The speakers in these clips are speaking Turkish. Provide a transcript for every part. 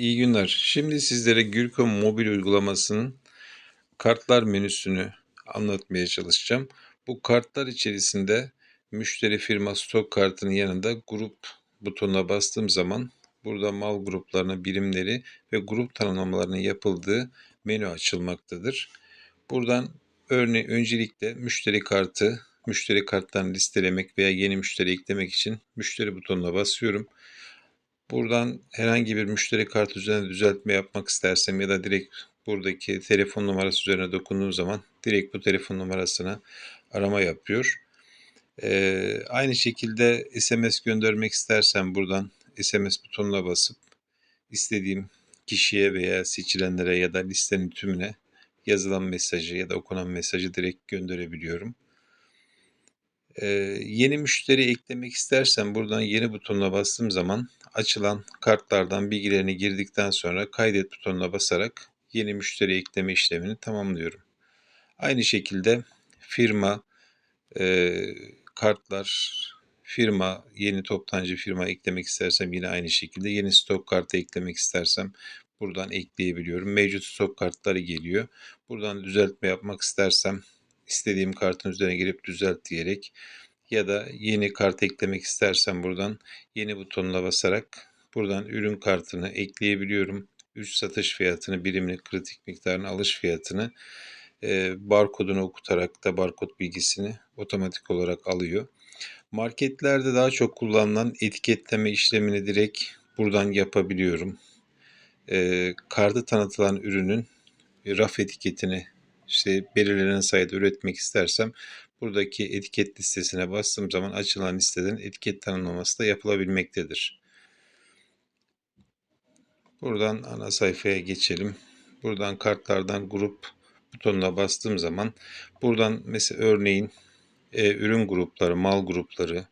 İyi günler. Şimdi sizlere Gürko mobil uygulamasının kartlar menüsünü anlatmaya çalışacağım. Bu kartlar içerisinde müşteri firma stok kartının yanında grup butonuna bastığım zaman burada mal gruplarının birimleri ve grup tanımlamalarının yapıldığı menü açılmaktadır. Buradan örneğin öncelikle müşteri kartı, müşteri kartlarını listelemek veya yeni müşteri eklemek için müşteri butonuna basıyorum. Buradan herhangi bir müşteri kartı üzerine düzeltme yapmak istersem ya da direkt buradaki telefon numarası üzerine dokunduğum zaman direkt bu telefon numarasına arama yapıyor. Ee, aynı şekilde SMS göndermek istersem buradan SMS butonuna basıp istediğim kişiye veya seçilenlere ya da listenin tümüne yazılan mesajı ya da okunan mesajı direkt gönderebiliyorum. Ee, yeni müşteri eklemek istersem buradan yeni butonuna bastığım zaman açılan kartlardan bilgilerini girdikten sonra kaydet butonuna basarak yeni müşteri ekleme işlemini tamamlıyorum. Aynı şekilde firma, e, kartlar, firma, yeni toptancı firma eklemek istersem yine aynı şekilde yeni stok kartı eklemek istersem buradan ekleyebiliyorum. Mevcut stok kartları geliyor. Buradan düzeltme yapmak istersem istediğim kartın üzerine girip düzelt diyerek ya da yeni kart eklemek istersem buradan yeni butonuna basarak buradan ürün kartını ekleyebiliyorum. 3 satış fiyatını, birimini, kritik miktarını, alış fiyatını e, barkodunu okutarak da barkod bilgisini otomatik olarak alıyor. Marketlerde daha çok kullanılan etiketleme işlemini direkt buradan yapabiliyorum. E, kartı tanıtılan ürünün raf etiketini işte belirlenen sayıda üretmek istersem buradaki etiket listesine bastığım zaman açılan listeden etiket tanımlaması da yapılabilmektedir. Buradan ana sayfaya geçelim. Buradan kartlardan grup butonuna bastığım zaman buradan mesela örneğin e, ürün grupları, mal grupları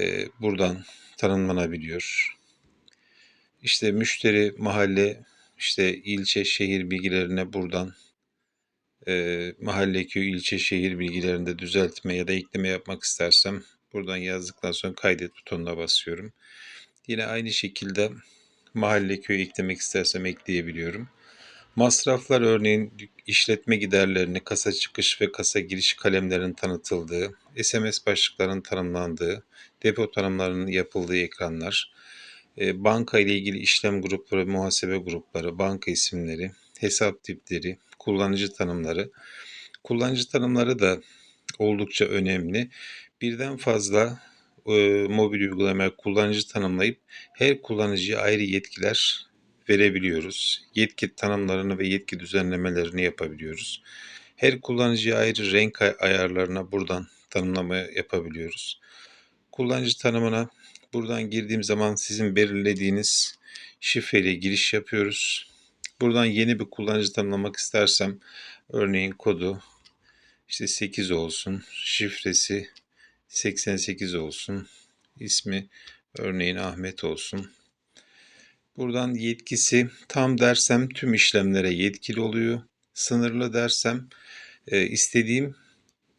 e, buradan tanımlanabiliyor. İşte müşteri, mahalle, işte ilçe, şehir bilgilerine buradan e, mahalle, köy, ilçe, şehir bilgilerinde düzeltme ya da ekleme yapmak istersem buradan yazdıktan sonra kaydet butonuna basıyorum. Yine aynı şekilde mahalle, köy eklemek istersem ekleyebiliyorum. Masraflar örneğin işletme giderlerini, kasa çıkış ve kasa giriş kalemlerinin tanıtıldığı, SMS başlıklarının tanımlandığı, depo tanımlarının yapıldığı ekranlar, banka ile ilgili işlem grupları, muhasebe grupları, banka isimleri, hesap tipleri, kullanıcı tanımları. Kullanıcı tanımları da oldukça önemli. Birden fazla e, mobil uygulamaya kullanıcı tanımlayıp her kullanıcıya ayrı yetkiler verebiliyoruz. Yetki tanımlarını ve yetki düzenlemelerini yapabiliyoruz. Her kullanıcıya ayrı renk ayarlarına buradan tanımlama yapabiliyoruz. Kullanıcı tanımına buradan girdiğim zaman sizin belirlediğiniz şifreyle giriş yapıyoruz. Buradan yeni bir kullanıcı tanımlamak istersem örneğin kodu işte 8 olsun, şifresi 88 olsun, ismi örneğin Ahmet olsun. Buradan yetkisi tam dersem tüm işlemlere yetkili oluyor. Sınırlı dersem e, istediğim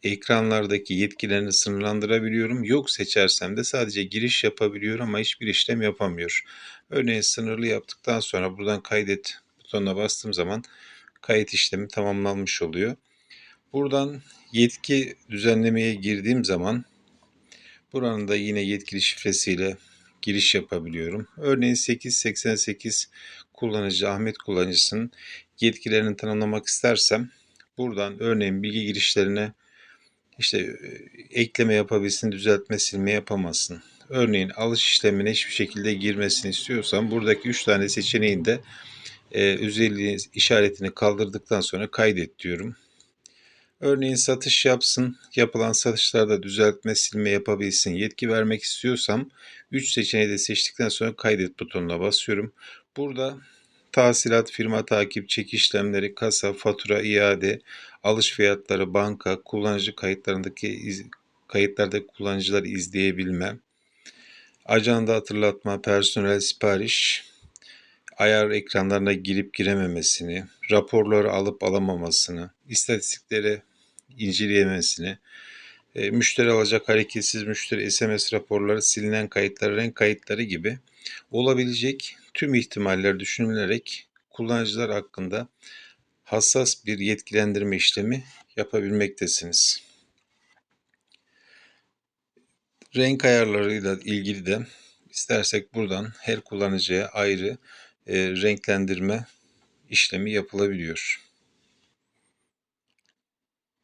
ekranlardaki yetkilerini sınırlandırabiliyorum. Yok seçersem de sadece giriş yapabiliyor ama hiçbir işlem yapamıyor. Örneğin sınırlı yaptıktan sonra buradan kaydet butonuna bastığım zaman kayıt işlemi tamamlanmış oluyor. Buradan yetki düzenlemeye girdiğim zaman buranın da yine yetkili şifresiyle giriş yapabiliyorum. Örneğin 888 kullanıcı Ahmet kullanıcısının yetkilerini tanımlamak istersem buradan örneğin bilgi girişlerine işte e, ekleme yapabilsin, düzeltme, silme yapamazsın. Örneğin alış işlemine hiçbir şekilde girmesini istiyorsam buradaki 3 tane seçeneğin de e, özelliği işaretini kaldırdıktan sonra kaydet diyorum. Örneğin satış yapsın, yapılan satışlarda düzeltme, silme yapabilsin, yetki vermek istiyorsam 3 seçeneği de seçtikten sonra kaydet butonuna basıyorum. Burada tahsilat, firma takip, çek işlemleri, kasa, fatura, iade, alış fiyatları, banka, kullanıcı kayıtlarındaki iz, kayıtlarda kullanıcıları izleyebilme, ajanda hatırlatma, personel sipariş, ayar ekranlarına girip girememesini, raporları alıp alamamasını, istatistikleri inceleyemesini, e, müşteri alacak hareketsiz müşteri SMS raporları, silinen kayıtları, renk kayıtları gibi olabilecek tüm ihtimaller düşünülerek kullanıcılar hakkında hassas bir yetkilendirme işlemi yapabilmektesiniz. Renk ayarlarıyla ilgili de istersek buradan her kullanıcıya ayrı e, renklendirme işlemi yapılabiliyor.